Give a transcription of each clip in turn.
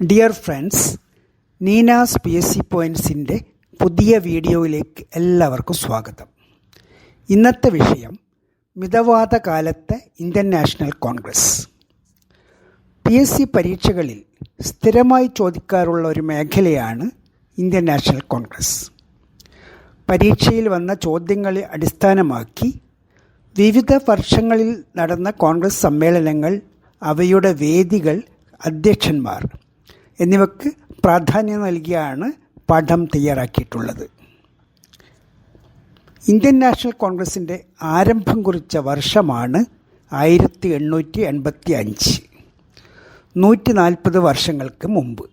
Dear friends Neena's P S C പോയിന്റ്സിന്റെ പുതിയ വീഡിയോയിലേക്ക് എല്ലാവർക്കും സ്വാഗതം. ഇന്നത്തെ വിഷയം മിതവാദ കാലത്തെ Indian National Congress. P S C പരീക്ഷകളിൽ സ്ഥിരമായി ചോദിക്കാറുള്ള ഒരു മേഖലയാണ് ഇന്ത്യൻ നാഷണൽ കോൺഗ്രസ്. പരീക്ഷയിൽ വന്ന ചോദ്യങ്ങളെ അടിസ്ഥാനമാക്കി വിവിധ വർഷങ്ങളിൽ നടന്ന കോൺഗ്രസ് സമ്മേളനങ്ങൾ അവയുടെ വേദികൾ അധ്യക്ഷന്മാർ എന്നിവയ്ക്ക് പ്രാധാന്യം നൽകിയാണ് പാഠം തയ്യാറാക്കിയിട്ടുള്ളത്. ഇന്ത്യൻ നാഷണൽ കോൺഗ്രസിന്റെ ആരംഭം കുറിച്ച വർഷമാണ് ആയിരത്തി എണ്ണൂറ്റി എൺപത്തി അഞ്ച് നൂറ്റി നാൽപ്പത് വർഷങ്ങൾക്ക് മുമ്പ്.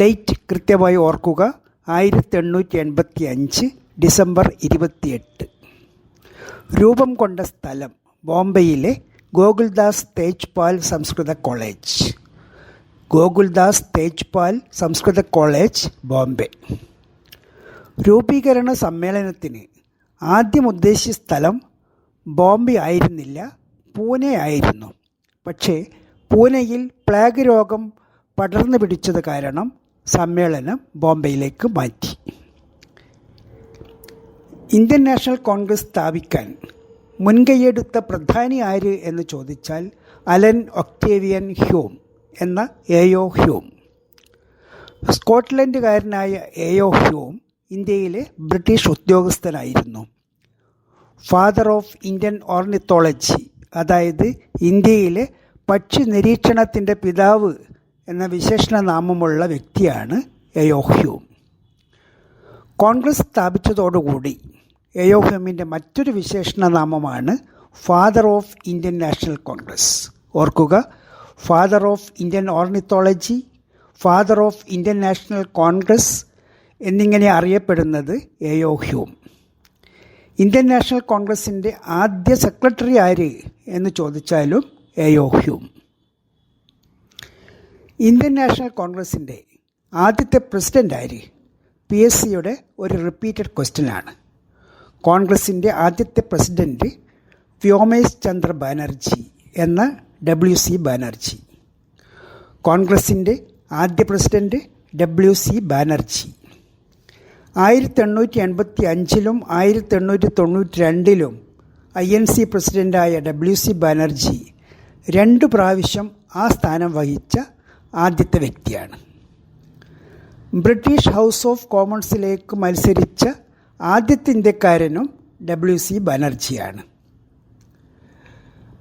ഡേറ്റ് കൃത്യമായി ഓർക്കുക ആയിരത്തി എണ്ണൂറ്റി എൺപത്തി അഞ്ച് ഡിസംബർ ഇരുപത്തിയെട്ട്. രൂപം കൊണ്ട സ്ഥലം ബോംബെയിലെ ഗോകുൽദാസ് തേജ്പാൽ സംസ്കൃത കോളേജ്. ഗോകുൽദാസ് തേജ്പാൽ സംസ്കൃത കോളേജ് ബോംബെ. രൂപീകരണ സമ്മേളനത്തിന് ആദ്യം ഉദ്ദേശിച്ച സ്ഥലം ബോംബെ ആയിരുന്നില്ല പൂനെ ആയിരുന്നു. പക്ഷേ പൂനെയിൽ പ്ലാഗ് രോഗം പടർന്നു പിടിച്ചത് കാരണം സമ്മേളനം ബോംബെയിലേക്ക് മാറ്റി. ഇന്ത്യൻ നാഷണൽ കോൺഗ്രസ് സ്ഥാപിക്കാൻ മുൻകൈയെടുത്ത പ്രധാനി ആര് എന്ന് ചോദിച്ചാൽ അലൻ ഒക്ടേവിയൻ ഹ്യൂം. എന്ന എയോ ഹ്യൂം സ്കോട്ട്ലൻഡുകാരനായ എയോ ഹ്യൂം ഇന്ത്യയിലെ ബ്രിട്ടീഷ് ഉദ്യോഗസ്ഥനായിരുന്നു. ഫാദർ ഓഫ് ഇന്ത്യൻ ഓർണിത്തോളജി അതായത് ഇന്ത്യയിലെ പക്ഷി നിരീക്ഷണത്തിന്റെ പിതാവ് എന്ന വിശേഷണ നാമമുള്ള വ്യക്തിയാണ് എയോ ഹ്യൂം കോൺഗ്രസ് സ്ഥാപിച്ചതോടുകൂടി എയോഹ്യൂമിന്റെ മറ്റൊരു വിശേഷണ നാമമാണ് father of Indian National Congress ഓർക്കുക father of Indian ornithology father of Indian National Congress എന്നിങ്ങനെ അറിയപ്പെടുന്നത് എയോ ഹ്യൂം ഇന്ത്യൻ നാഷണൽ കോൺഗ്രസിന്റെ ആദ്യ സെക്രട്ടറി ആര് എന്ന് ചോദിച്ചാലും എയോ ഹ്യൂം ഇന്ത്യൻ നാഷണൽ കോൺഗ്രസിന്റെ ആദ്യത്തെ പ്രസിഡന്റ് ആര്? പി എസ് സിയുടെ ഒരു റിപ്പീറ്റഡ് ക്വസ്റ്റ്യനാണ് കോൺഗ്രസിന്റെ ആദ്യത്തെ പ്രസിഡന്റ് വ്യോമേഷ് ചന്ദ്ര ബാനർജി എന്ന ഡബ്ല്യു സി ബാനർജി കോൺഗ്രസിന്റെ ആദ്യ പ്രസിഡന്റ് ഡബ്ല്യു സി ബാനർജി ആയിരത്തി എണ്ണൂറ്റി എൺപത്തി അഞ്ചിലും ആയിരത്തി എണ്ണൂറ്റി തൊണ്ണൂറ്റി രണ്ടിലും ഐ എൻ സി പ്രസിഡന്റായ ഡബ്ല്യു സി ബാനർജി രണ്ട് പ്രാവശ്യം ആ സ്ഥാനം വഹിച്ച ആദ്യത്തെ വ്യക്തിയാണ്. ബ്രിട്ടീഷ് ഹൗസ് ഓഫ് കോമൺസിലേക്ക് മത്സരിച്ച ആദ്യത്തെ ഇന്ത്യക്കാരനും ഡബ്ല്യു സി ബാനർജിയാണ്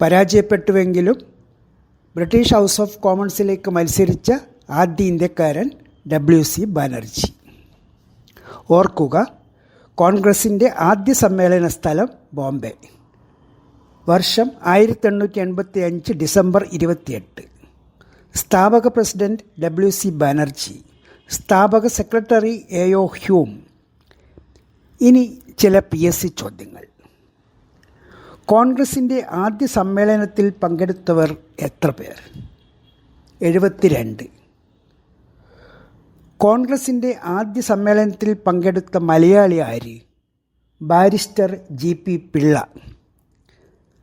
പരാജയപ്പെട്ടുവെങ്കിലും ബ്രിട്ടീഷ് ഹൗസ് ഓഫ് കോമൺസിലേക്ക് മത്സരിച്ച ആദ്യ ഇന്ത്യക്കാരൻ ഡബ്ല്യു സി ബാനർജി. ഓർക്കുക കോൺഗ്രസിന്റെ ആദ്യ സമ്മേളന സ്ഥലം ബോംബെ. വർഷം ആയിരത്തി എണ്ണൂറ്റി എൺപത്തി അഞ്ച് ഡിസംബർ ഇരുപത്തിയെട്ട്. സ്ഥാപക പ്രസിഡന്റ് ഡബ്ല്യു സി ബാനർജി സ്ഥാപക സെക്രട്ടറി എ ഒ ഹ്യൂം. ഇനി ചില പി എസ് സി ചോദ്യങ്ങൾ. കോൺഗ്രസിന്റെ ആദ്യ സമ്മേളനത്തിൽ പങ്കെടുത്തവർ എത്ര പേർ? എഴുപത്തിരണ്ട്. കോൺഗ്രസിന്റെ ആദ്യ സമ്മേളനത്തിൽ പങ്കെടുത്ത മലയാളി ആര്? Barrister G P Pillai.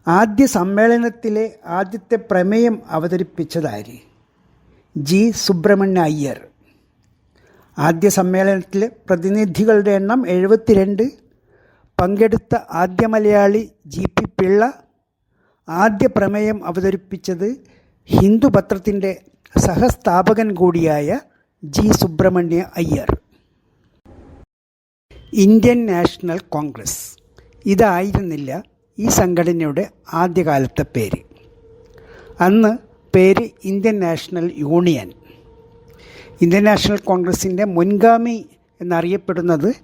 ആദ്യ സമ്മേളനത്തിലെ ആദ്യത്തെ പ്രമേയം അവതരിപ്പിച്ചതാര്? ജി സുബ്രഹ്മണ്യ അയ്യർ. ആദ്യ സമ്മേളനത്തിലെ പ്രതിനിധികളുടെ എണ്ണം എഴുപത്തിരണ്ട്. പങ്കെടുത്ത ആദ്യ മലയാളി ജി പി പിള്ള ആദ്യ പ്രമേയം അവതരിപ്പിച്ചത് ഹിന്ദു പത്രത്തിന്റെ സഹസ്ഥാപകൻ കൂടിയായ G Subramania Iyer. Indian National Congress. ഇതായിരുന്നില്ല ഈ സംഘടനയുടെ ആദ്യകാലത്തെ പേര്. അന്ന് പേര് Indian National Union. Indian National കോൺഗ്രസിന്റെ മുൻഗാമി എന്നറിയപ്പെടുന്നത്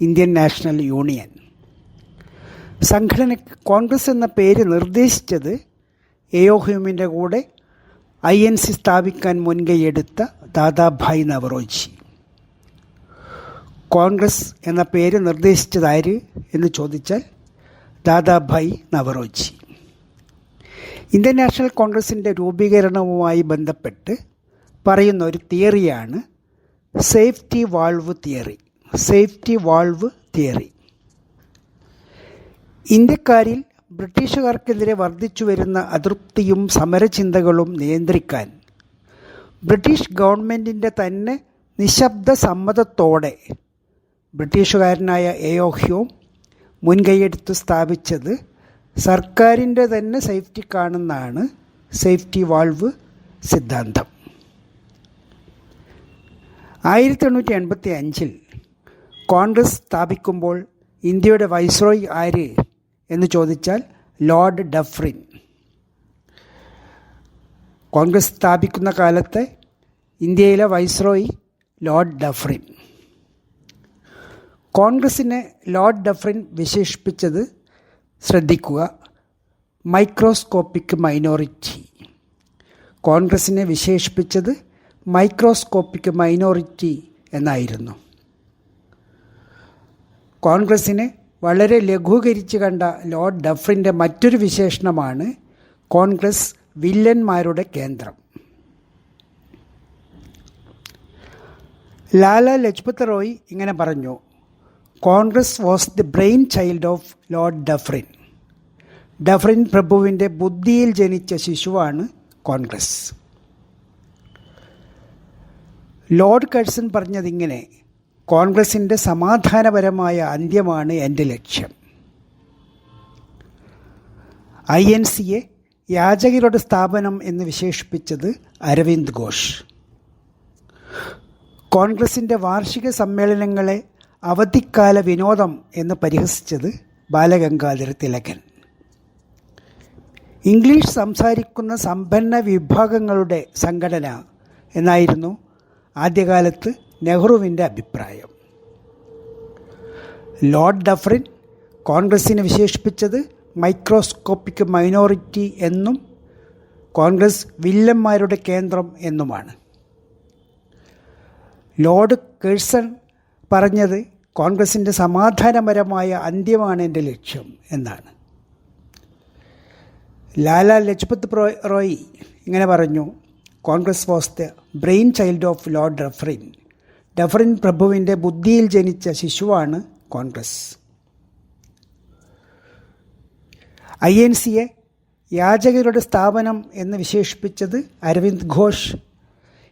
ഇന്ത്യൻ നാഷണൽ യൂണിയൻ. സംഘടന കോൺഗ്രസ് എന്ന പേര് നിർദ്ദേശിച്ചത് എയോഹ്യൂമിന്റെ കൂടെ ഐ എൻ സി സ്ഥാപിക്കാൻ മുൻകൈയെടുത്ത ദാദാഭായ് നവറോജി. കോൺഗ്രസ് എന്ന പേര് നിർദ്ദേശിച്ചതാര് എന്ന് ചോദിച്ചാൽ ദാദാഭായ് നവറോജി. ഇന്ത്യൻ നാഷണൽ കോൺഗ്രസിന്റെ രൂപീകരണവുമായി ബന്ധപ്പെട്ട് പറയുന്ന ഒരു തിയറിയാണ് safety valve theory. Safety valve theory. ഇന്ത്യക്കാരിൽ ബ്രിട്ടീഷുകാർക്കെതിരെ വർദ്ധിച്ചു വരുന്ന അതൃപ്തിയും സമരചിന്തകളും നിയന്ത്രിക്കാൻ ബ്രിട്ടീഷ് ഗവൺമെന്റിന്റെ തന്നെ നിശബ്ദ സമ്മതത്തോടെ ബ്രിട്ടീഷുകാരനായ എയോഹ്യോം മുൻകൈയെടുത്ത് സ്ഥാപിച്ചത് സർക്കാരിന്റെ തന്നെ സേഫ്റ്റിക്കാണെന്നാണ് സേഫ്റ്റി വാൾവ് സിദ്ധാന്തം. ആയിരത്തി എണ്ണൂറ്റി എൺപത്തി അഞ്ചിൽ കോൺഗ്രസ് സ്ഥാപിക്കുമ്പോൾ ഇന്ത്യയുടെ വൈസ്രോയ് ആര്? എന്ന് ചോദിച്ചാൽ ലോർഡ് ഡഫ്രിൻ. കോൺഗ്രസ് സ്ഥാപിക്കുന്ന കാലത്തെ ഇന്ത്യയിലെ വൈസ്രോയി ലോർഡ് ഡഫ്രിൻ. കോൺഗ്രസിനെ ലോർഡ് ഡഫ്രിൻ വിശേഷിപ്പിച്ചത് ശ്രദ്ധിക്കുക മൈക്രോസ്കോപ്പിക് മൈനോറിറ്റി. കോൺഗ്രസിനെ വിശേഷിപ്പിച്ചത് മൈക്രോസ്കോപ്പിക് മൈനോറിറ്റി എന്നായിരുന്നു. കോൺഗ്രസിനെ വളരെ ലഘൂകരിച്ച് കണ്ട ലോർഡ് ഡഫറിന്റെ മറ്റൊരു വിശേഷണമാണ് കോൺഗ്രസ് വില്ലന്മാരുടെ കേന്ദ്രം. ലാല ലജ്പത് റോയ് ഇങ്ങനെ പറഞ്ഞു Congress was the brain child of lord Dufferin. Dufferin പ്രഭുവിന്റെ ബുദ്ധിയിൽ ജനിച്ച ശിശുവാണ് കോൺഗ്രസ്. ലോർഡ് കഴ്സൺ പറഞ്ഞതിങ്ങനെ കോൺഗ്രസിന്റെ സമാധാനപരമായ അന്ത്യമാണ് എന്റെ ലക്ഷ്യം. ഐ എൻ സിയെ യാചകരുടെ സ്ഥാപനം എന്ന് വിശേഷിപ്പിച്ചത് അരവിന്ദ് ഘോഷ്. കോൺഗ്രസിന്റെ വാർഷിക സമ്മേളനങ്ങളെ അവധിക്കാല വിനോദം എന്ന് പരിഹസിച്ചത് ബാലഗംഗാധര തിലകൻ. ഇംഗ്ലീഷ് സംസാരിക്കുന്ന സമ്പന്ന വിഭാഗങ്ങളുടെ സംഘടന എന്നായിരുന്നു ആദ്യകാലത്ത് നെഹ്റുവിന്റെ അഭിപ്രായം. ലോർഡ് ഡഫറിൻ കോൺഗ്രസിനെ വിശേഷിപ്പിച്ചത് മൈക്രോസ്കോപ്പിക് മൈനോറിറ്റി എന്നും കോൺഗ്രസ് വില്ലന്മാരുടെ കേന്ദ്രം എന്നുമാണ്. ലോർഡ് കേഴ്സൺ പറഞ്ഞത് കോൺഗ്രസിന്റെ സമാധാനപരമായ അന്ത്യമാണ് എന്റെ ലക്ഷ്യം എന്നാണ്. ലാല ലജ്പത് റോയ് ഇങ്ങനെ പറഞ്ഞു Congress was the brain child of Lord Dufferin Dufferin പ്രഭുവിന്റെ ബുദ്ധിയിൽ ജനിച്ച ശിശുവാണ് കോൺഗ്രസ്. ഐ എൻ സിയെ യാചകരുടെ സ്ഥാപനം എന്ന് വിശേഷിപ്പിച്ചത് അരവിന്ദ് ഘോഷ്.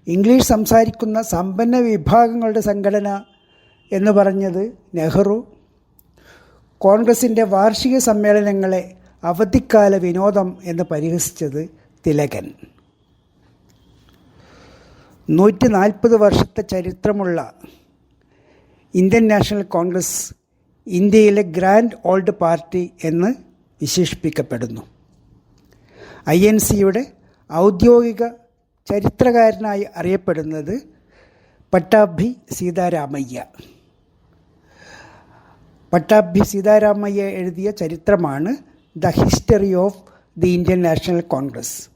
ഇംഗ്ലീഷ് സംസാരിക്കുന്ന സമ്പന്ന വിഭാഗങ്ങളുടെ സംഘടന എന്ന് പറഞ്ഞത് നെഹ്റു. കോൺഗ്രസിന്റെ വാർഷിക സമ്മേളനങ്ങളെ അവധിക്കാല വിനോദം എന്ന് പരിഹസിച്ചത് തിലകൻ. നൂറ്റി നാൽപ്പത് വർഷത്തെ ചരിത്രമുള്ള ഇന്ത്യൻ നാഷണൽ കോൺഗ്രസ് ഇന്ത്യയിലെ ഗ്രാൻഡ് ഓൾഡ് പാർട്ടി എന്ന് വിശേഷിപ്പിക്കപ്പെടുന്നു. ഐ എൻ സിയുടെ ഔദ്യോഗിക ചരിത്രകാരനായി അറിയപ്പെടുന്നത് പട്ടാഭി സീതാരാമയ്യ. പട്ടാഭി സീതാരാമയ്യ എഴുതിയ ചരിത്രമാണ് the history of the Indian National Congress.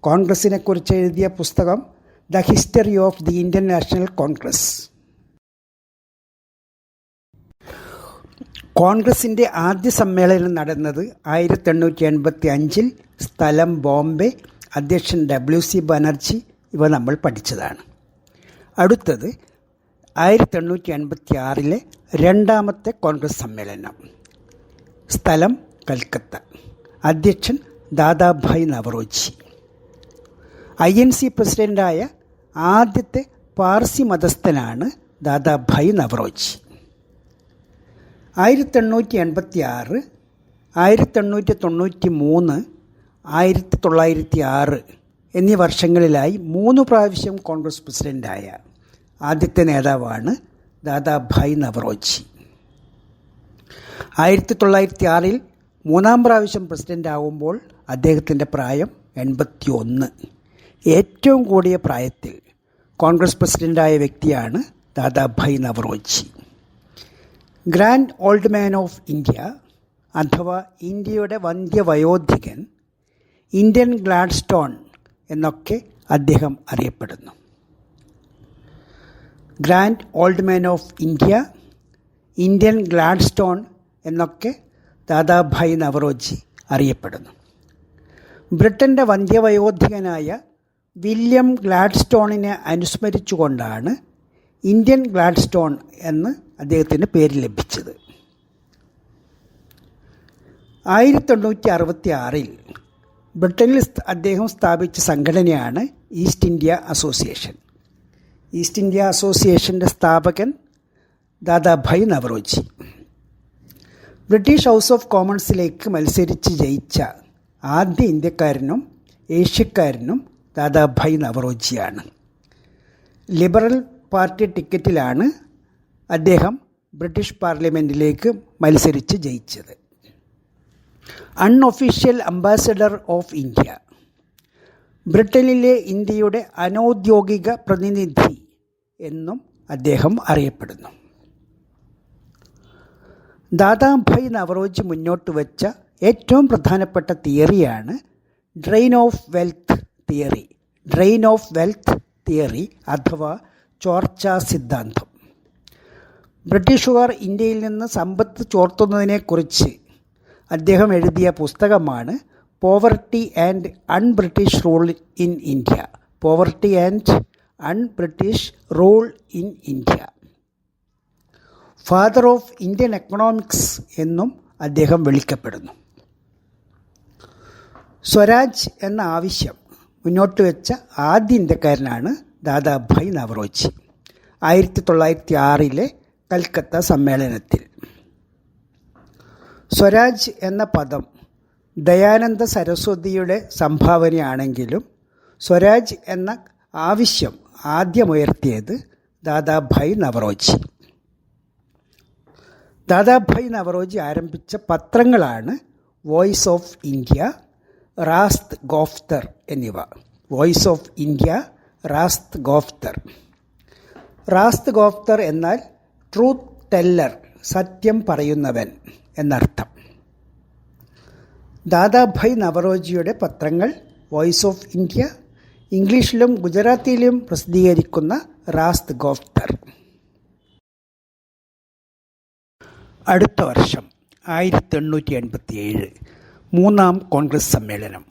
കോൺഗ്രസിനെക്കുറിച്ച് എഴുതിയ പുസ്തകം the history of the Indian National Congress കോൺഗ്രസിന്റെ ആദ്യ സമ്മേളനം നടന്നത് ആയിരത്തി എണ്ണൂറ്റി എൺപത്തി അഞ്ചിൽ സ്ഥലം ബോംബെ അധ്യക്ഷൻ ഡബ്ല്യു സി ബാനർജി ഇവ നമ്മൾ പഠിച്ചതാണ്. അടുത്തത് ആയിരത്തി എണ്ണൂറ്റി എൺപത്തി ആറിലെ രണ്ടാമത്തെ കോൺഗ്രസ് സമ്മേളനം. സ്ഥലം കൽക്കത്ത. അധ്യക്ഷൻ Dadabhai Naoroji. I N C പ്രസിഡന്റായ ആദ്യത്തെ പാർസി മതസ്ഥനാണ് ദാദാഭായ് നവറോജി. ആയിരത്തി എണ്ണൂറ്റി എൺപത്തി ആറ് ആയിരത്തി എണ്ണൂറ്റി തൊണ്ണൂറ്റി മൂന്ന് ആയിരത്തി തൊള്ളായിരത്തി ആറ് എന്നീ വർഷങ്ങളിലായി മൂന്ന് പ്രാവശ്യം കോൺഗ്രസ് പ്രസിഡന്റായ ആദ്യത്തെ നേതാവാണ് ദാദാഭായ് നവറോജി. ആയിരത്തി തൊള്ളായിരത്തി ആറിൽ മൂന്നാം പ്രാവശ്യം പ്രസിഡന്റ് ആകുമ്പോൾ അദ്ദേഹത്തിന്റെ പ്രായം എൺപത്തി ഒന്ന് ഏറ്റവും കൂടിയ പ്രായത്തിൽ കോൺഗ്രസ് പ്രസിഡന്റായ വ്യക്തിയാണ് Dadabhai Naoroji. Grand old man of India അഥവാ ഇന്ത്യയുടെ വന്ധ്യവയോധികൻ ഇന്ത്യൻ ഗ്ലാഡ്സ്റ്റോൺ എന്നൊക്കെ അദ്ദേഹം അറിയപ്പെടുന്നു. Grand old man of India Indian Gladstone എന്നൊക്കെ ദാദാഭായ് നവറോജി അറിയപ്പെടുന്നു. ബ്രിട്ടന്റെ വന്ധ്യവയോധികനായ വില്യം ഗ്ലാഡ്സ്റ്റോണിനെ അനുസ്മരിച്ചുകൊണ്ടാണ് ഇന്ത്യൻ ഗ്ലാഡ്സ്റ്റോൺ എന്ന് അദ്ദേഹത്തിന് പേര് ലഭിച്ചത്. ആയിരത്തി തൊണ്ണൂറ്റി അറുപത്തി ആറിൽ ബ്രിട്ടനിൽ അദ്ദേഹം സ്ഥാപിച്ച സംഘടനയാണ് East India Association. East India അസോസിയേഷന്റെ സ്ഥാപകൻ Dadabhai Naoroji. British House of കോമൺസിലേക്ക് മത്സരിച്ച് ജയിച്ച ആദ്യ ഇന്ത്യക്കാരനും ഏഷ്യക്കാരനും ദാദാഭായ് നവറോജിയാണ്. ലിബറൽ പാർട്ടി ടിക്കറ്റിലാണ് അദ്ദേഹം ബ്രിട്ടീഷ് പാർലമെന്റിലേക്ക് മത്സരിച്ച് ജയിച്ചത്. Unofficial ambassador of India. ബ്രിട്ടനിലെ ഇന്ത്യയുടെ അനൗദ്യോഗിക പ്രതിനിധി എന്നും അദ്ദേഹം അറിയപ്പെടുന്നു. ദാദാഭായ് നവറോജി മുന്നോട്ട് വച്ച ഏറ്റവും പ്രധാനപ്പെട്ട തിയറിയാണ് drain of wealth theory. Drain of wealth theory അഥവാ ചോർച്ച സിദ്ധാന്തം. ബ്രിട്ടീഷുകാർ ഇന്ത്യയിൽ നിന്ന് സമ്പത്ത് ചോർത്തുന്നതിനെക്കുറിച്ച് അദ്ദേഹം എഴുതിയ പുസ്തകമാണ് poverty and un-British rule in India poverty and un-British rule in India father of Indian economics എന്നും അദ്ദേഹം വിളിക്കപ്പെടുന്നു. സ്വരാജ് എന്ന ആവശ്യം മുന്നോട്ട് വെച്ച ആദ്യ ഇന്ത്യക്കാരനാണ് ദാദാഭായ് നവറോജി. ആയിരത്തി തൊള്ളായിരത്തി ആറിലെ കൽക്കത്ത സമ്മേളനത്തിൽ. സ്വരാജ് എന്ന പദം ദയാനന്ദ സരസ്വതിയുടെ സംഭാവനയാണെങ്കിലും സ്വരാജ് എന്ന ആവശ്യം ആദ്യമുയർത്തിയത് ദാദാഭായ് നവറോജി. ദാദാഭായ് നവറോജി ആരംഭിച്ച പത്രങ്ങളാണ് Voice of India Rast Goftar എന്നിവ. Voice of India Rast Goftar Rast Goftar എന്നാൽ ട്രൂത്ത് ടെല്ലർ സത്യം പറയുന്നവൻ എന്നർത്ഥം. ദാദാഭായ് നവറോജിയുടെ പത്രങ്ങൾ വോയിസ് ഓഫ് ഇന്ത്യ ഇംഗ്ലീഷിലും ഗുജറാത്തിയിലും പ്രസിദ്ധീകരിക്കുന്ന റാസ്ത് ഗോഫ്തർ അടുത്ത വർഷം ആയിരത്തി എണ്ണൂറ്റി എൺപത്തി ഏഴ് മൂന്നാം കോൺഗ്രസ് സമ്മേളനം.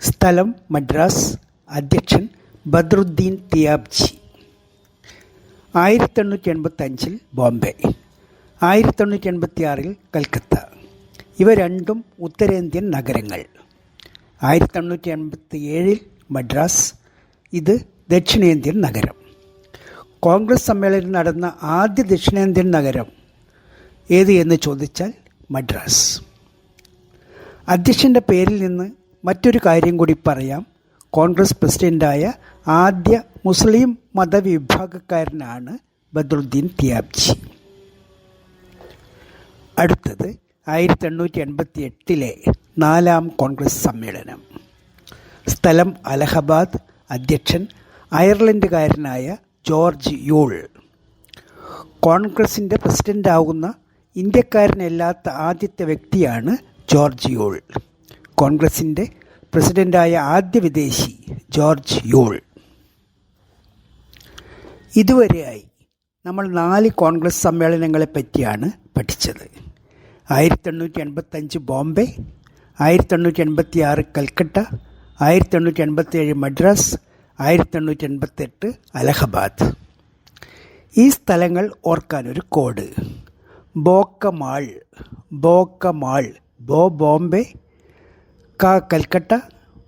സ്ഥലം മദ്രാസ്. അധ്യക്ഷൻ ബദ്രുദ്ദീൻ തിയാബ്ജി. ആയിരത്തി എണ്ണൂറ്റി എൺപത്തി അഞ്ചിൽ ബോംബെ. ആയിരത്തി എണ്ണൂറ്റി എൺപത്തി ആറിൽ കൽക്കത്ത. ഇവ രണ്ടും ഉത്തരേന്ത്യൻ നഗരങ്ങൾ. ആയിരത്തി എണ്ണൂറ്റി എൺപത്തി ഏഴിൽ മദ്രാസ്. ഇത് ദക്ഷിണേന്ത്യൻ നഗരം. കോൺഗ്രസ് സമ്മേളനം നടന്ന ആദ്യ ദക്ഷിണേന്ത്യൻ നഗരം. ഏത് എന്ന് ചോദിച്ചാൽ മദ്രാസ്. അധ്യക്ഷന്റെ പേരിൽ നിന്ന് മറ്റൊരു കാര്യം കൂടി പറയാം. കോൺഗ്രസ് പ്രസിഡന്റായ ആദ്യ മുസ്ലിം മതവിഭാഗക്കാരനാണ് ബദ്രുദ്ദീൻ തിയാബ്ജി. അടുത്തത് ആയിരത്തി എണ്ണൂറ്റി എൺപത്തി എട്ടിലെ നാലാം കോൺഗ്രസ് സമ്മേളനം. സ്ഥലം അലഹബാദ് അധ്യക്ഷൻ അയർലൻഡുകാരനായ ജോർജ് യൂൾ. കോൺഗ്രസിന്റെ പ്രസിഡന്റാകുന്ന ഇന്ത്യക്കാരനല്ലാത്ത ആദ്യത്തെ വ്യക്തിയാണ് ജോർജ് യോൾ. കോൺഗ്രസിന്റെ പ്രസിഡന്റായ ആദ്യ വിദേശി ജോർജ് യോൾ. ഇതുവരെയായി നമ്മൾ നാല് കോൺഗ്രസ് സമ്മേളനങ്ങളെ പറ്റിയാണ് പഠിച്ചത്. ആയിരത്തി എണ്ണൂറ്റി എൺപത്തഞ്ച് ബോംബെ ആയിരത്തി എണ്ണൂറ്റി എൺപത്തി ആറ് കൽക്കട്ട ആയിരത്തി എണ്ണൂറ്റി എൺപത്തി ഏഴ് മദ്രാസ് ആയിരത്തി എണ്ണൂറ്റി എൺപത്തെട്ട് അലഹബാദ്. ഈ സ്ഥലങ്ങൾ ഓർക്കാൻ ഒരു കോഡ്. ബോക്കമാൾ ബോക്കമാൾ ബോ ബോംബെ ക കൽക്കട്ട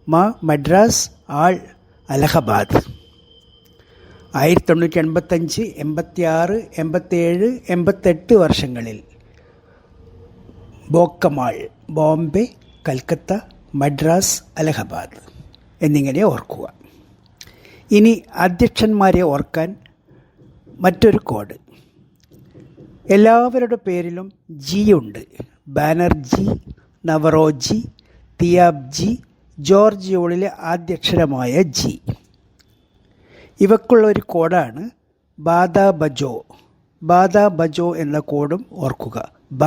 മ മദ്രാസ് ആൾ അലഹബാദ്. ആയിരത്തി തൊണ്ണൂറ്റി എൺപത്തഞ്ച് എൺപത്തി ആറ് എൺപത്തേഴ് എൺപത്തെട്ട് വർഷങ്ങളിൽ ബോക്കമാൾ ബോംബെ കൽക്കത്ത മദ്രാസ് അലഹബാദ് എന്നിങ്ങനെ ഓർക്കുക. ഇനി അധ്യക്ഷന്മാരെ ഓർക്കാൻ മറ്റൊരു കോഡ്. എല്ലാവരുടെ പേരിലും ജി ഉണ്ട്. ബാനർജി നവറോജി തിയാബ്ജി ജോർജിയോളിലെ ആദ്യക്ഷരമായ ജി. ഇവക്കുള്ള ഒരു കോഡാണ് ബാദ ബജോ. ബാദ ബജോ എന്ന കോഡും ഓർക്കുക. ബ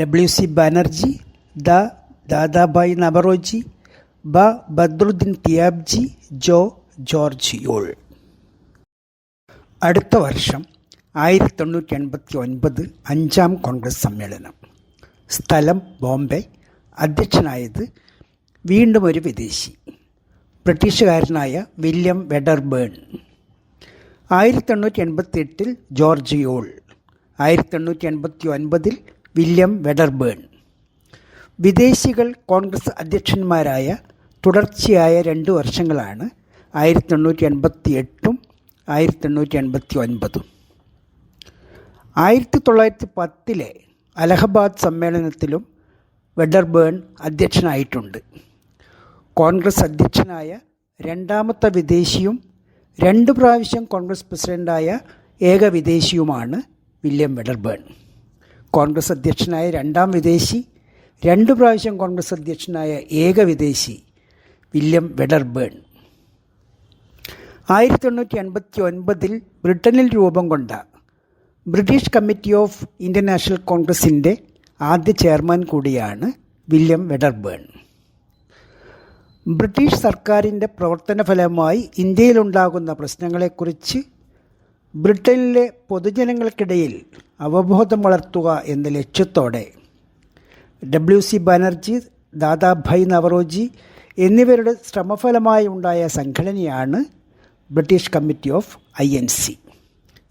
ഡബ്ല്യു സി ബാനർജി ദ ദാദാഭായ് നബറോജി ബ ബദ്രുദ്ദീൻ തിയാബ്ജി ജോ ജോർജ് യോൾ. അടുത്ത വർഷം ആയിരത്തി തൊണ്ണൂറ്റി എൺപത്തി ഒൻപത് അഞ്ചാം കോൺഗ്രസ് സമ്മേളനം. സ്ഥലം ബോംബെ. അധ്യക്ഷനായത് വീണ്ടും ഒരു വിദേശി. ബ്രിട്ടീഷുകാരനായ വില്യം വെഡർബേൺ. ആയിരത്തി എണ്ണൂറ്റി എൺപത്തി എട്ടിൽ ജോർജ് യോൾ. ആയിരത്തി എണ്ണൂറ്റി എൺപത്തി ഒൻപതിൽ വില്യം വെഡർബേൺ. വിദേശികൾ കോൺഗ്രസ് അധ്യക്ഷന്മാരായ തുടർച്ചയായ രണ്ട് വർഷങ്ങളാണ് ആയിരത്തി എണ്ണൂറ്റി എൺപത്തി എട്ടും ആയിരത്തി എണ്ണൂറ്റി എൺപത്തി ഒൻപതും ആയിരത്തി തൊള്ളായിരത്തി പത്തിലെ അലഹബാദ് സമ്മേളനത്തിലും വെഡർബേൺ അധ്യക്ഷനായിട്ടുണ്ട്. കോൺഗ്രസ് അധ്യക്ഷനായ രണ്ടാമത്തെ വിദേശിയും രണ്ട് പ്രാവശ്യം കോൺഗ്രസ് പ്രസിഡന്റായ ഏക വിദേശിയുമാണ് വില്യം വെഡർബേൺ കോൺഗ്രസ് അധ്യക്ഷനായ രണ്ടാം വിദേശി രണ്ട് പ്രാവശ്യം കോൺഗ്രസ് അധ്യക്ഷനായ ഏക വിദേശി വില്യം വെഡർബേൺ ആയിരത്തി തൊണ്ണൂറ്റി എൺപത്തി ഒൻപതിൽ ബ്രിട്ടനിൽ രൂപം കൊണ്ട British committee of Indian National കോൺഗ്രസിന്റെ ആദ്യ ചെയർമാൻ കൂടിയാണ് വില്യം വെഡർബേൺ ബ്രിട്ടീഷ് സർക്കാരിന്റെ പ്രവർത്തന ഫലമായി ഇന്ത്യയിലുണ്ടാകുന്ന പ്രശ്നങ്ങളെക്കുറിച്ച് ബ്രിട്ടനിലെ പൊതുജനങ്ങൾക്കിടയിൽ അവബോധം വളർത്തുക എന്ന ലക്ഷ്യത്തോടെ ഡബ്ല്യു സി ബാനർജി ദാദാഭായ് നവറോജി എന്നിവരുടെ ശ്രമഫലമായി ഉണ്ടായ സംഘടനയാണ് British committee of I N C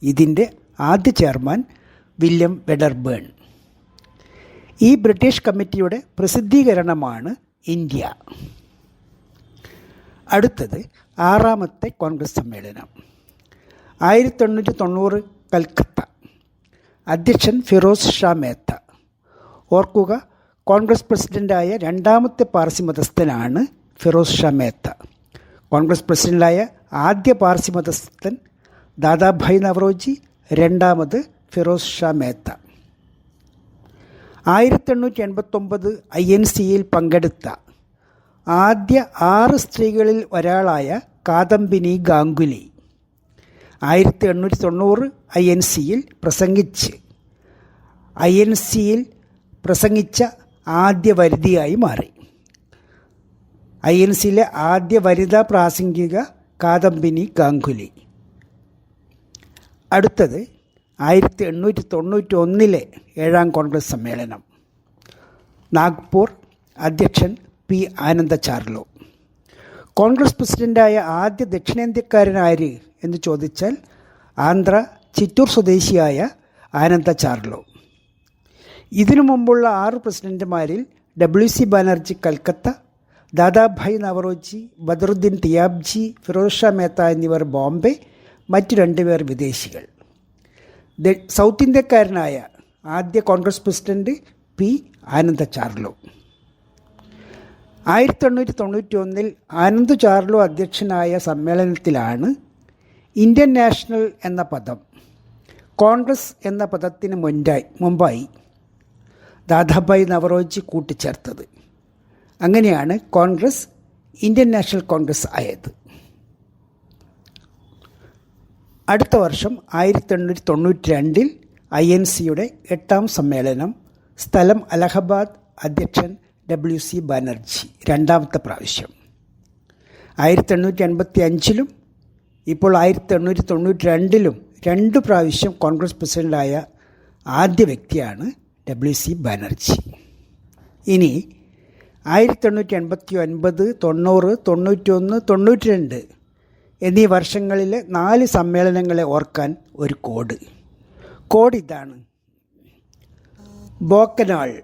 ഇതിന്റെ ആദ്യ ചെയർമാൻ വില്യം വെഡർബേൺ ഈ ബ്രിട്ടീഷ് കമ്മിറ്റിയുടെ പ്രസിദ്ധീകരണമാണ് ഇന്ത്യ. അടുത്തത് ആറാമത്തെ കോൺഗ്രസ് സമ്മേളനം. ആയിരത്തി എണ്ണൂറ്റി തൊണ്ണൂറ് കൽക്കത്ത. അധ്യക്ഷൻ ഫിറോസ് ഷാ മേത്ത. ഓർക്കുക കോൺഗ്രസ് പ്രസിഡന്റായ രണ്ടാമത്തെ പാർസി മതസ്ഥനാണ് ഫിറോസ് ഷാ മേത്ത. കോൺഗ്രസ് പ്രസിഡന്റായ ആദ്യ പാർസി മതസ്ഥൻ ദാദാഭായ് നവറോജി രണ്ടാമത് ഫിറോസ് ഷാ മേത്ത. ആയിരത്തി എണ്ണൂറ്റി എൺപത്തൊമ്പത് ഐ എൻ സിയിൽ പങ്കെടുത്ത ആദ്യ ആറ് സ്ത്രീകളിൽ ഒരാളായ കാദംബിനി ഗാംഗുലി ആയിരത്തി എണ്ണൂറ്റി തൊണ്ണൂറ് ഐ എൻ സിയിൽ പ്രസംഗിച്ച് ഐ എൻ സിയിൽ പ്രസംഗിച്ച ആദ്യ വനിതയായി മാറി. ഐ എൻ സിയിലെ ആദ്യ വനിതാ പ്രാസംഗിക കാദംബിനി ഗാംഗുലി. അടുത്തത് ആയിരത്തി എണ്ണൂറ്റി തൊണ്ണൂറ്റി ഒന്നിലെ ഏഴാം കോൺഗ്രസ് സമ്മേളനം. നാഗ്പൂർ അധ്യക്ഷൻ പി ആനന്ദചാർലോ. കോൺഗ്രസ് പ്രസിഡന്റായ ആദ്യ ദക്ഷിണേന്ത്യക്കാരനാര് എന്ന് ചോദിച്ചാൽ ആന്ധ്ര ചിറ്റൂർ സ്വദേശിയായ ആനന്ദ ചാർലോ ഇതിനു മുമ്പുള്ള ആറ് പ്രസിഡന്റുമാരിൽ ഡബ്ല്യു സി ബാനർജി കൽക്കത്ത ദാദാഭായ് നവറോജി ബദറുദ്ദീൻ തിയാബ്ജി ഫിറോസ് ഷാ മേത്ത എന്നിവർ ബോംബെ മറ്റു രണ്ടുപേർ വിദേശികൾ. സൗത്ത് ഇന്ത്യക്കാരനായ ആദ്യ കോൺഗ്രസ് പ്രസിഡന്റ് പി ആനന്ദ ചാർലോ. ആയിരത്തി എണ്ണൂറ്റി തൊണ്ണൂറ്റി ഒന്നിൽ ആനന്ദ് ചാർലോ അധ്യക്ഷനായ സമ്മേളനത്തിലാണ് ഇന്ത്യൻ നാഷണൽ എന്ന പദം കോൺഗ്രസ് എന്ന പദത്തിന് മുൻപായി മുമ്പായി ദാദാഭായ് നവറോജി കൂട്ടിച്ചേർത്തത്. അങ്ങനെയാണ് കോൺഗ്രസ് ഇന്ത്യൻ നാഷണൽ കോൺഗ്രസ് ആയത്. അടുത്ത വർഷം ആയിരത്തി എണ്ണൂറ്റി തൊണ്ണൂറ്റി രണ്ടിൽ ഐ എൻ സിയുടെ എട്ടാം സമ്മേളനം സ്ഥലം അലഹബാദ് അധ്യക്ഷൻ ഡബ്ല്യു സി ബാനർജി രണ്ടാമത്തെ പ്രാവശ്യം. ആയിരത്തി എണ്ണൂറ്റി എൺപത്തി അഞ്ചിലും ഇപ്പോൾ ആയിരത്തി എണ്ണൂറ്റി തൊണ്ണൂറ്റി രണ്ടിലും രണ്ട് പ്രാവശ്യം കോൺഗ്രസ് പ്രസിഡന്റായ ആദ്യ വ്യക്തിയാണ് ഡബ്ല്യു സി ബാനർജി. ഇനി ആയിരത്തി എണ്ണൂറ്റി എൺപത്തി ഒൻപത് തൊണ്ണൂറ് തൊണ്ണൂറ്റി ഒന്ന് തൊണ്ണൂറ്റി രണ്ട് എന്നീ വർഷങ്ങളിൽ നാല് സമ്മേളനങ്ങളെ ഓർക്കാൻ ഒരു കോഡ്. കോഡ് ഇതാണ്. ബോക്കനാൾ.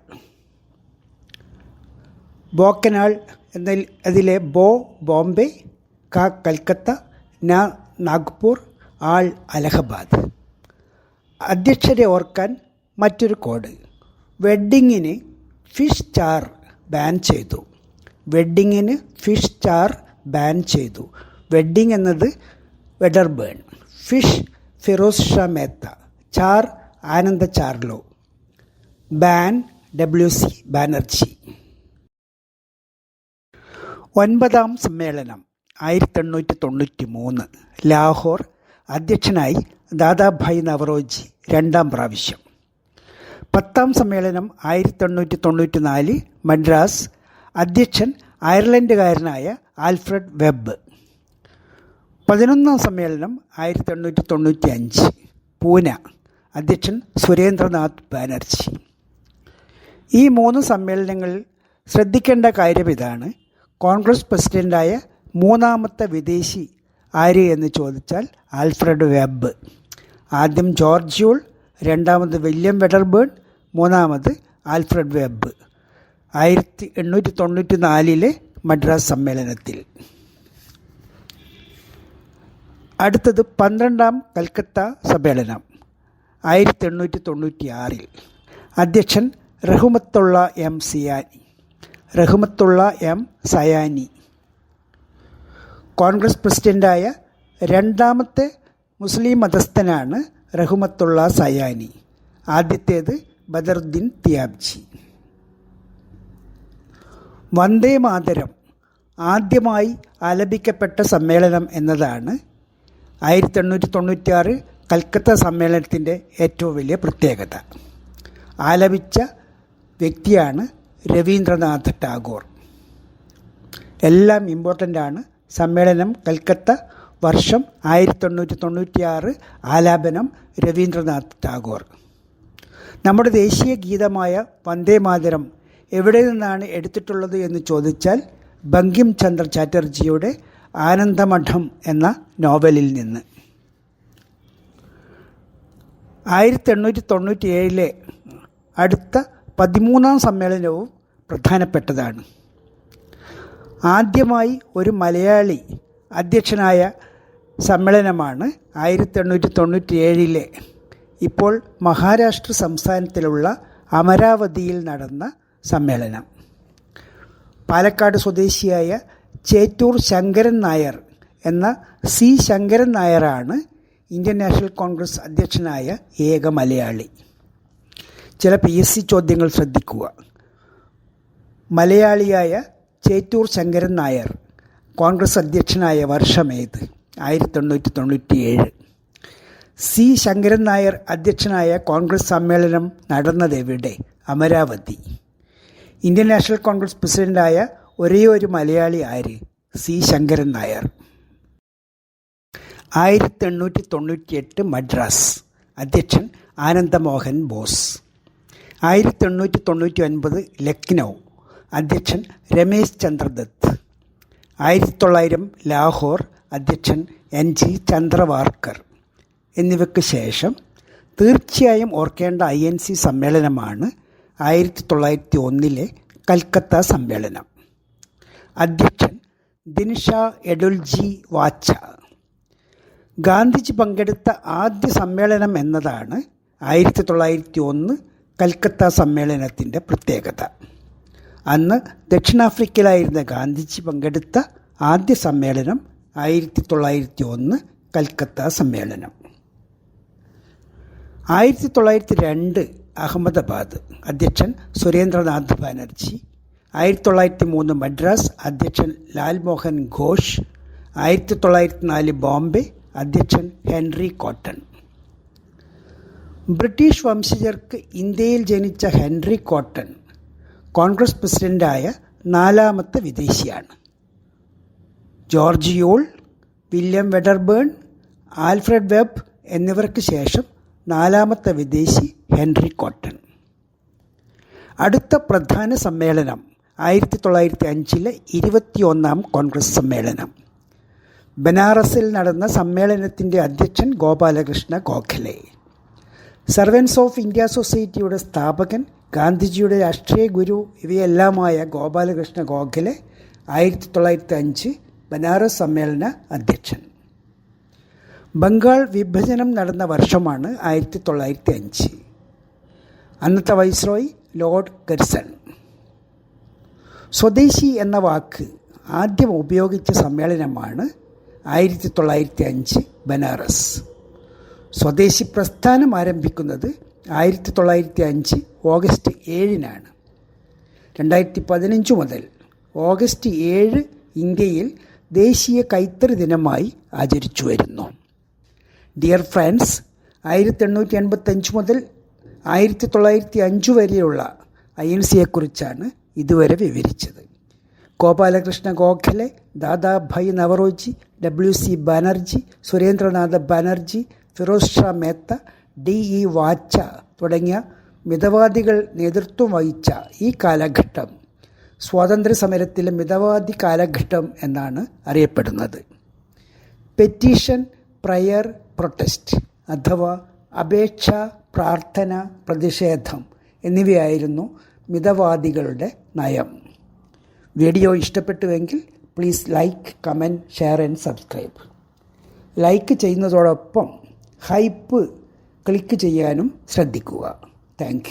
ബോക്കനാൾ എന്ന അതിലെ ബോ ബോംബെ ക കൽക്കത്ത ന നാഗ്പൂർ ആൾ അലഹബാദ്. അധ്യക്ഷരെ ഓർക്കാൻ മറ്റൊരു കോഡ്. വെഡ്ഡിങ്ങിന് ഫിഷ് ചാർ ബാൻ ചെയ്തു. വെഡ്ഡിങ്ങിന് ഫിഷ് ചാർ ബാൻ ചെയ്തു. വെഡ്ഡിങ് എന്നത് വെഡർബേൺ ഫിഷ് ഫിറോസ് ഷാ മേത്ത. ചാർ Ananda Charlu. Ban W C Banerjee. ഒൻപതാം സമ്മേളനം ആയിരത്തി എണ്ണൂറ്റി തൊണ്ണൂറ്റി മൂന്ന് ലാഹോർ അധ്യക്ഷനായി ദാദാഭായ് നവറോജി രണ്ടാം പ്രാവശ്യം. പത്താം സമ്മേളനം ആയിരത്തി എണ്ണൂറ്റി തൊണ്ണൂറ്റി നാല് മദ്രാസ് അധ്യക്ഷൻ അയർലൻഡുകാരനായ ആൽഫ്രഡ് വെബ്. പതിനൊന്നാം സമ്മേളനം ആയിരത്തി എണ്ണൂറ്റി തൊണ്ണൂറ്റി അഞ്ച് പൂന. അധ്യക്ഷൻ സുരേന്ദ്രനാഥ് ബാനർജി. ഈ മൂന്ന് സമ്മേളനങ്ങളിൽ ശ്രദ്ധിക്കേണ്ട കാര്യം ഇതാണ്. കോൺഗ്രസ് പ്രസിഡന്റായ മൂന്നാമത്തെ വിദേശി ആര് എന്ന് ചോദിച്ചാൽ ആൽഫ്രഡ് വെബ് ആദ്യം ജോർജ് യൂൾ രണ്ടാമത് വില്യം വെഡർബേൺ മൂന്നാമത് ആൽഫ്രഡ് വെബ് ആയിരത്തി എണ്ണൂറ്റി തൊണ്ണൂറ്റി നാലിലെ മദ്രാസ് സമ്മേളനത്തിൽ. അടുത്തത് പന്ത്രണ്ടാം കൽക്കത്ത സമ്മേളനം. ആയിരത്തി എണ്ണൂറ്റി തൊണ്ണൂറ്റി ആറിൽ അധ്യക്ഷൻ Rahimtulla M Sayani. Rahimtulla M Sayani. Congress പ്രസിഡന്റായ രണ്ടാമത്തെ മുസ്ലിം മതസ്ഥനാണ് റഹ്മത്തുള്ള സയാനി. ആദ്യത്തേത് ബദറുദ്ദീൻ തിയാബ്ജി. വന്ദേ മാതരം ആദ്യമായി ആലപിക്കപ്പെട്ട സമ്മേളനം എന്നതാണ് ആയിരത്തി എണ്ണൂറ്റി തൊണ്ണൂറ്റിയാറ് കൽക്കത്ത സമ്മേളനത്തിന്റെ ഏറ്റവും വലിയ പ്രത്യേകത. ആലപിച്ച വ്യക്തിയാണ് രവീന്ദ്രനാഥ് ടാഗോർ. എല്ലാം ഇമ്പോർട്ടന്റ് ആണ്. സമ്മേളനം കൽക്കത്ത വർഷം ആയിരത്തി എണ്ണൂറ്റി തൊണ്ണൂറ്റിയാറ് ആലാപനം രവീന്ദ്രനാഥ് ടാഗോർ. നമ്മുടെ ദേശീയ ഗീതമായ വന്ദേ മാതരം എവിടെ നിന്നാണ് എടുത്തിട്ടുള്ളത് എന്ന് ചോദിച്ചാൽ ബങ്കിം ചന്ദ്ര ചാറ്റർജിയുടെ ആനന്ദമഠം എന്ന നോവലിൽ നിന്ന്. ആയിരത്തി എണ്ണൂറ്റി തൊണ്ണൂറ്റി ഏഴിലെ അടുത്ത പതിമൂന്നാം സമ്മേളനവും പ്രധാനപ്പെട്ടതാണ്. ആദ്യമായി ഒരു മലയാളി അധ്യക്ഷനായ സമ്മേളനമാണ് ആയിരത്തി എണ്ണൂറ്റി തൊണ്ണൂറ്റി ഏഴിലെ ഇപ്പോൾ മഹാരാഷ്ട്ര സംസ്ഥാനത്തിലുള്ള അമരാവതിയിൽ നടന്ന സമ്മേളനം. പാലക്കാട് സ്വദേശിയായ ചേറ്റൂർ ശങ്കരൻ നായർ എന്ന സി ശങ്കരൻ നായരാണ് ഇന്ത്യൻ നാഷണൽ കോൺഗ്രസ് അധ്യക്ഷനായ ഏക മലയാളി. ചില പി എസ് സി ചോദ്യങ്ങൾ ശ്രദ്ധിക്കുക. മലയാളിയായ ചേറ്റൂർ ശങ്കരൻ നായർ കോൺഗ്രസ് അധ്യക്ഷനായ വർഷമേത് ആയിരത്തി എണ്ണൂറ്റി തൊണ്ണൂറ്റി ഏഴ് സി ശങ്കരൻ നായർ അധ്യക്ഷനായ കോൺഗ്രസ് സമ്മേളനം നടന്നതെവിടെ? അമരാവതി. ഇന്ത്യൻ നാഷണൽ കോൺഗ്രസ് പ്രസിഡന്റായ ഒരേ ഒരു മലയാളി ആര്? സി. ശങ്കരൻ നായർ. ആയിരത്തി എണ്ണൂറ്റി തൊണ്ണൂറ്റിയെട്ട് മദ്രാസ്. അധ്യക്ഷൻ ആനന്ദമോഹൻ ബോസ്. ആയിരത്തി എണ്ണൂറ്റി തൊണ്ണൂറ്റി ഒൻപത് ലക്നൗ. അധ്യക്ഷൻ രമേശ് ചന്ദ്രദത്ത് ആയിരത്തി തൊള്ളായിരം ലാഹോർ. അധ്യക്ഷൻ എൻ. ജി. ചന്ദ്രവാർക്കർ. എന്നിവയ്ക്ക് ശേഷം തീർച്ചയായും ഓർക്കേണ്ട ഐ. എൻ. സി. സമ്മേളനമാണ് ആയിരത്തി തൊള്ളായിരത്തി ഒന്നിലെ കൽക്കത്ത സമ്മേളനം. അധ്യക്ഷൻ ദിൻഷ എഡുൽജി വാച്ച. ഗാന്ധിജി പങ്കെടുത്ത ആദ്യ സമ്മേളനം എന്നതാണ് ആയിരത്തി തൊള്ളായിരത്തി ഒന്ന് കൽക്കത്ത സമ്മേളനത്തിന്റെ പ്രത്യേകത. അന്ന് ദക്ഷിണാഫ്രിക്കയിലായിരുന്ന ഗാന്ധിജി പങ്കെടുത്ത ആദ്യ സമ്മേളനം ആയിരത്തി തൊള്ളായിരത്തി ഒന്ന് കൽക്കത്ത സമ്മേളനം. ആയിരത്തി തൊള്ളായിരത്തി രണ്ട് അഹമ്മദാബാദ് അധ്യക്ഷൻ സുരേന്ദ്രനാഥ് ബാനർജി ആയിരത്തി തൊള്ളായിരത്തി മൂന്ന് മദ്രാസ് അധ്യക്ഷൻ ലാൽമോഹൻ ഘോഷ് ആയിരത്തി തൊള്ളായിരത്തി നാല് ബോംബെ അധ്യക്ഷൻ ഹെൻറി കോട്ടൺ. ബ്രിട്ടീഷ് വംശജർക്ക് ഇന്ത്യയിൽ ജനിച്ച ഹെൻറി കോട്ടൺ കോൺഗ്രസ് പ്രസിഡന്റായ നാലാമത്തെ വിദേശിയാണ്. George Yule William Wedderburn Alfred Webb എന്നിവർക്ക് ശേഷം നാലാമത്തെ വിദേശി ഹെൻറി കോട്ടൺ. അടുത്ത പ്രധാന സമ്മേളനം ആയിരത്തി തൊള്ളായിരത്തി അഞ്ചിലെ ഇരുപത്തിയൊന്നാം കോൺഗ്രസ് സമ്മേളനം. ബനാറസിൽ നടന്ന സമ്മേളനത്തിന്റെ അധ്യക്ഷൻ Gopalakrishna Gokhale. Servants of India സൊസൈറ്റിയുടെ സ്ഥാപകൻ ഗാന്ധിജിയുടെ രാഷ്ട്രീയ ഗുരു ഇവയെല്ലാമായ ഗോപാലകൃഷ്ണ ഗോഖലെ ആയിരത്തി തൊള്ളായിരത്തി അഞ്ച് ബനാറസ് സമ്മേളന അധ്യക്ഷൻ. ബംഗാൾ വിഭജനം നടന്ന വർഷമാണ് ആയിരത്തി തൊള്ളായിരത്തി അഞ്ച് അന്നത്തെ വൈസ്രോയ് ലോർഡ് ഗർസൺ സ്വദേശി എന്ന വാക്ക് ആദ്യം ഉപയോഗിച്ച സമ്മേളനമാണ് ആയിരത്തി തൊള്ളായിരത്തി അഞ്ച് ബനാറസ്. സ്വദേശി പ്രസ്ഥാനം ആരംഭിക്കുന്നത് ആയിരത്തി തൊള്ളായിരത്തി അഞ്ച് ഓഗസ്റ്റ് ഏഴിനാണ്. രണ്ടായിരത്തി പതിനഞ്ച് മുതൽ ഓഗസ്റ്റ് ഏഴ് ഇന്ത്യയിൽ ദേശീയ കൈത്തറി ദിനമായി ആചരിച്ചു വരുന്നു. ഡിയർ ഫ്രണ്ട്സ് ആയിരത്തി എണ്ണൂറ്റി എൺപത്തഞ്ച് മുതൽ ആയിരത്തി തൊള്ളായിരത്തി അഞ്ച് വരെയുള്ള ഐ എൻ സിയെക്കുറിച്ചാണ് ഇതുവരെ വിവരിച്ചത്. Gopalakrishna Gokhale Dadabhai Naoroji W C Banerjee Surendranath Banerjee Pheroze Shah Mehta D E Wacha തുടങ്ങിയ മിതവാദികൾ നേതൃത്വം വഹിച്ച ഈ കാലഘട്ടം സ്വാതന്ത്ര്യ സമരത്തിലെ മിതവാദി കാലഘട്ടം എന്നാണ് അറിയപ്പെടുന്നത്. പെറ്റീഷൻ പ്രയർ പ്രൊട്ടസ്റ്റ് അഥവാ അപേക്ഷ പ്രാർത്ഥന പ്രതിഷേധം എന്നിവയായിരുന്നു മിതവാദികളുടെ നയം. വീഡിയോ ഇഷ്ടപ്പെട്ടുവെങ്കിൽ please like comment share and subscribe like ചെയ്യുന്നതോടൊപ്പം hype click ചെയ്യാനും ശ്രദ്ധിക്കുക. താങ്ക്